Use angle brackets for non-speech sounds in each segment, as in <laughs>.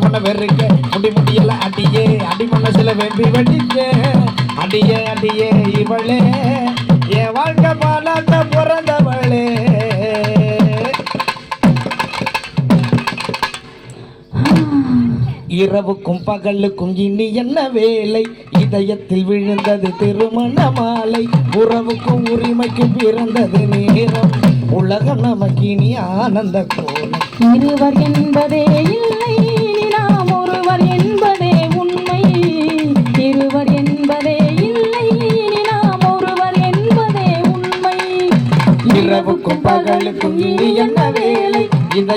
பண்ண வெறுக்க முடி முடியல அடியே அடி மனசுல வெம்பி வெடிக்க. அடியே அடியே இவளே என் வாழ்க்கை பாலாட்ட பிறந்தவளே. இரவுக்கும் பகலுக்கும் இனி என்ன வேலை? இதயத்தில் விழுந்தது திருமண மாலை. உறவுக்கும் உரிமைக்கும் பிறந்தது நேரம். உலகம் நமக்கு இனி ஆனந்த கோலம் இருவர் என்பதே இல்லை.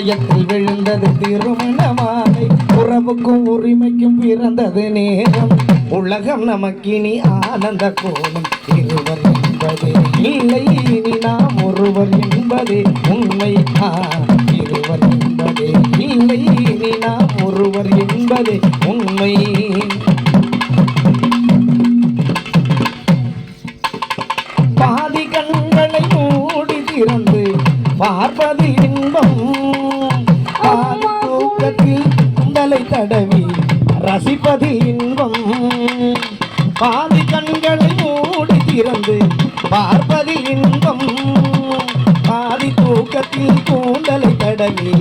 இதயத்தில் விழுந்தது திருமண மாலை உறவுக்கும் உரிமைக்கும் பிறந்தது நேரம். உலகம் நமக்கினி ஆனந்த கோலம். இருவர் என்பதே. இல்லை இனி நாம் ஒருவர் என்பதே. உண்மை இருவர் என்பதே. இல்லை இனி நாம் ஒருவர் என்பதே. உண்மை. பாதி கண்களை மூடி திறந்து பார்ப்பது இன்பம். ரசிப்பது இன்பம். பாதி கண்களை மூடி திறந்து பார்ப்பது இன்பம். பாதி தூக்கத்தில் கூந்தலை தடவி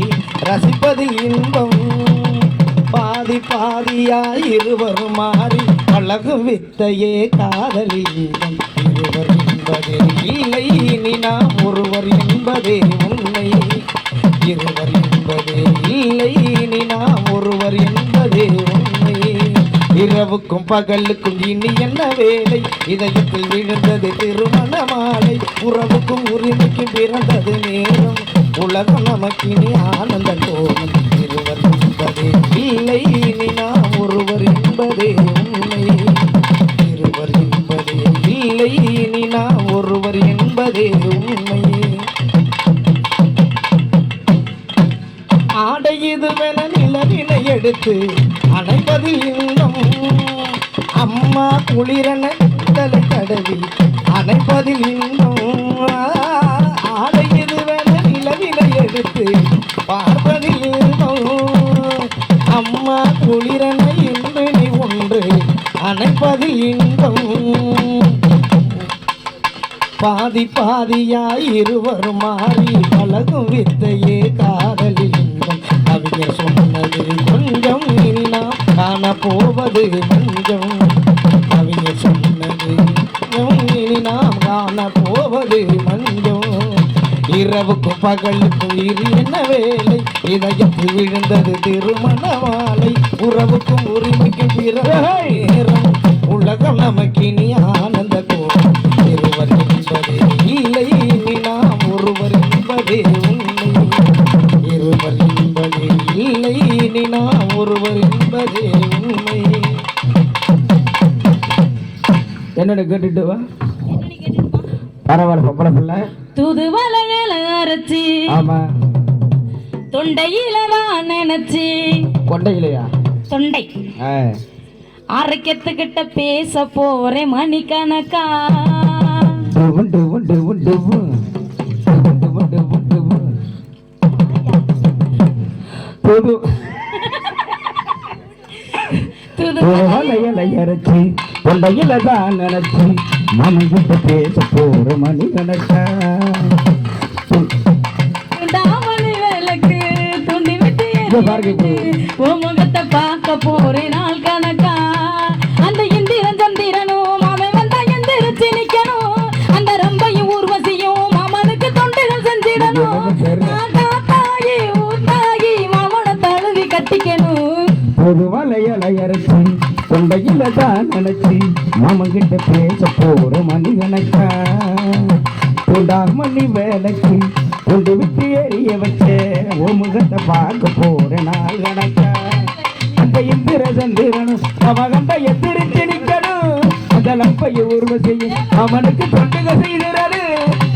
ரசிப்பது இன்பம். பாதி பாதியாய் இருவரும் மாறி பழகும் வித்தையே காதலி இருவர் என்பதே இல்லை இனி நாம் ஒருவர் என்பதே உண்மை. இருவர் என்பதே இல்லை இனி நாம் ஒருவர் என்பதே இரவுக்கும் பகலுக்கும் இனி என்ன வேலை? இதயத்தில் விழுந்தது திருமண மாலை உறவுக்கும் உரிமைக்கும் பிறந்தது நேரம். உலகம் நமக்கு இனி ஆனந்த கோலம் இருவர் என்பதே. இல்லை இனி நாம் ஒருவர் என்பதே உண்மை. இருவர் என்பதே. இல்லை இனி நாம் ஒருவர் என்பதே உண்மை. ஆடை இதுவென நிலவினை எடுத்து அணைப்பது இன்னும் அம்மா குளிரன தலை தடவி அணைப்பதில் இன்னும் ஆடை இதுவென நிலவினை எடுத்து பார்ப்பதில் இன்னும் அம்மா குளிரன இன்பினி ஒன்று அணைப்பதில் இன்னும் பாதி பாதியாய் இருவரும் மாறி பழகும் வித்தையே காதலில் இன்பம். கவிஞர் சொன்னது கொஞ்சம் இனி நாம் காண போவது கொஞ்சம் இரவுக்கும் பகலுக்கும் இரு என்ன வேலை? இதயத்தில் விழுந்தது திருமண மாலை. உறவுக்கும் உரிமைக்கும் பிறகு உலகம் நமக்கு இனி ஆனந்த கோலம் இருவர் என்பதே இல்லை இனி நாம் ஒருவர் என்பதே உண்மை. இருவர் என்பதே இல்லை இனி நாம் ஒருவர் என்பதே உண்மை. என்னோட கேட்டுட்டு வா. பரவாயில்ல பொம்பளை பிள்ளை. தூதுவளையல அரைச்சி ஆமா. தொண்டையில தான் நினைச்சி. கொண்டையிலையா தொண்டை. அரைக்கத்துக்கிட்ட பேச போறேன் மணிக்கணக்கா. டுவு டுவு டுவு. புது அரைச்சி கொண்டையில தான் நினைச்சி மனங்கிட்ட பேச போற மணி கணக்கா உன் முகத்தை பார்க்க போறேன் நாள் கணக்கா. அந்த இந்திரன் சந்திரனும் மாமன் வந்தா எந்திரிச்சு நிக்கணும். அந்த ரம்பையும் ஊர்வசியும் மாமனுக்கு தொண்டுகள் செஞ்சிடணும். நான் காத்தாகி ஊத்தாகி மாமனை தழுவி கட்டிக்கணும். புது வளையல அரைச்சி கொண்டையில தான் நினைச்சி மமங்கிட்ட பேச போற மணி கணக்கா மணி வேலைக்கு கொண்டு விட்டு எரிய வச்சே ஓ முகத்தை பார்க்க போற நாள் கணக்கா அந்த இந்திர சந்திரனும் அவகண்ட எத்திரிச்சு நிக்கணும். அந்த லம்பைய உருவ செய்ய அவனுக்கு தொண்டுக செய்கிறாரு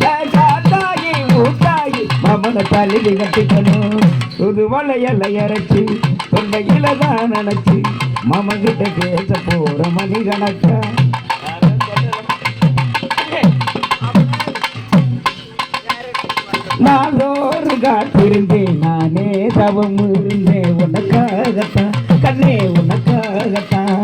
காத்தாகி ஊத்தாகி அவனை தள்ளி கட்டிக்கணும். புது வளையலை இறச்சி தொண்டையில தான் நினைச்சு மமகிட்ட பேச போற மணி கணக்கா. நாளோரு காத்திருந்தேன். நானே தவம் இருந்தேன் உனக்காகத்தான் கண்ணே உனக்காகத்தான்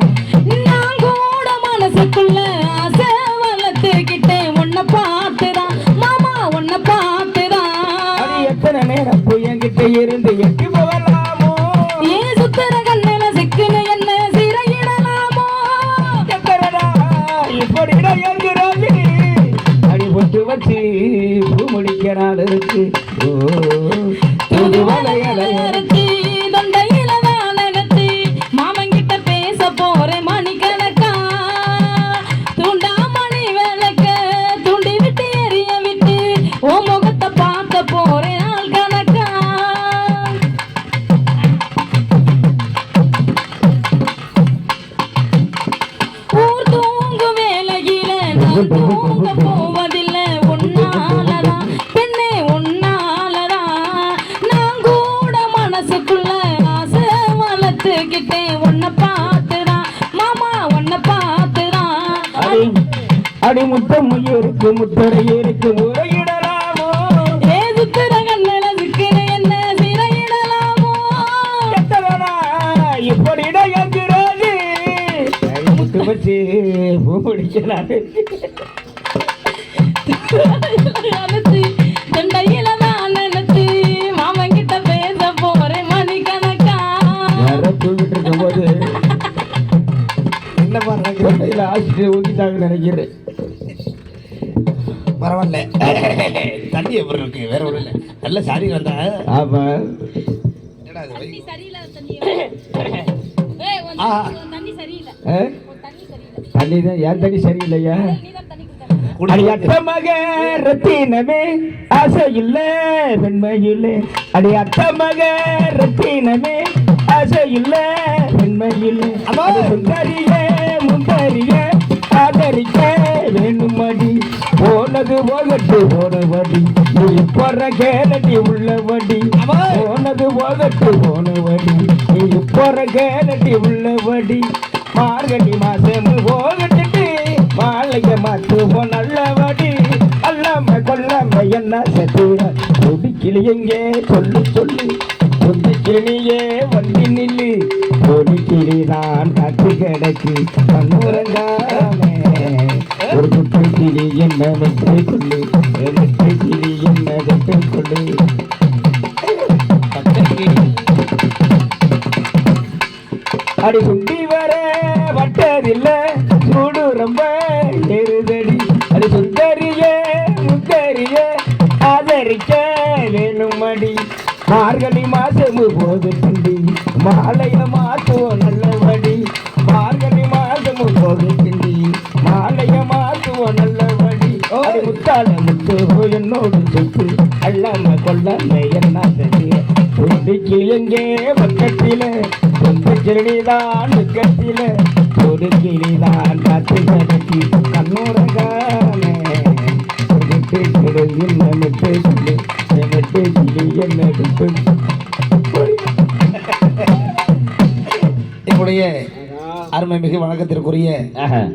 நான் கூட மனசுக்குள்ள ஆசை வளர்த்துக்கிட்டேன் உன்னை பார்த்துதான் மாமா உன்னை பார்த்துதான் அது எத்தனை நேரம் என்கிட்ட இருந்து எட்டி போகலாமோ? ஏன் சுத்துற கண்ணில சிக்குன்னு என்ன சிறையிடலாமோ? இப்படி இடையங்கிறாயே அடி பொட்டு வச்சு பூ முடிக்க நாள் இருக்கு அடி முத்தம் இருக்கு முத்தரை இருக்கு முறையிடலாமோ? ஏதுக்குற கண்ணில சிக்கிற என்ன சிறையிடலாமோ? எத்தனடா இப்படி இடையங்கிறாயே அடி முட்டு வச்சு பூ முடிக்க நாள் இருக்கு அழுத்து, தொண்டையில தான் நினைச்சு மாமன் கிட்ட பேச போறேன் மணிக்கணக்கா யாரோ தூங்கிட்டு இருக்கும்போது என்ன பண்றாங்க தொண்டையில் ஆசிட்டு ஊக்கிட்டாங்க நினைக்கிறேன் பரவாயில்ல. <laughs> தண்ணி எப்படி இருக்கு? வேற ஒன்றும் இல்லை. நல்ல சாரி வந்தா. ஆமா. <laughs> தண்ணி தான். என் தண்ணி சரியில்லையா? நீ தான் தண்ணி கொடுத்த அடி அத்த மக ரத்தினமே ஆசை இல்ல வெண்மை இல்ல அடி அத்த மக ரத்தினமே ஆசை இல்ல வெண்மை இல்ல போனது போகட்டு போனபடி நீ போற கேளடி உள்ளபடி அம்மா. போனது போகட்டு போனபடி நீ போற கேளடி உள்ளபடி மார்கழி மாசம் போகட்டு மாலைய மாற்றுவோம் நல்லபடி அல்லாம கொல்லாம என்ன சத்துட கொடிக்கிளி எங்கே? சொல்லு சொல்லு. கொண்டு கிளியே வண்டி நில்லு. கொடிக்கிளி தான் காத்து கிடக்கு. கண்ணுறங்காமே ஒரு குட்டு என்ன வெற்றி கொள்ளு வெற்றி கிளி என்ன வெற்றி கொள்ளு அடி குண்டி வர வட்டதில்ல சூடு ரொம்ப எருதடி. அது சுந்தரிய முந்தரிய ஆதரிக்க வேணும் அடி மார்கழி மாசமு போது மாலையமா என்னோடு சுத்து அல்லாம கொல்லாம என்ன செய்ய துண்டிக்கு எங்கே பக்கத்தில சொந்த கிளிதான் கத்தில ஒரு கிளிதான் காத்து கதக்கி கண்ணூரங்கானே விட்டு கிடு என்ன விட்டு கிளி என்ன என்னுடைய அருமை மிகு வணக்கத்திற்குரிய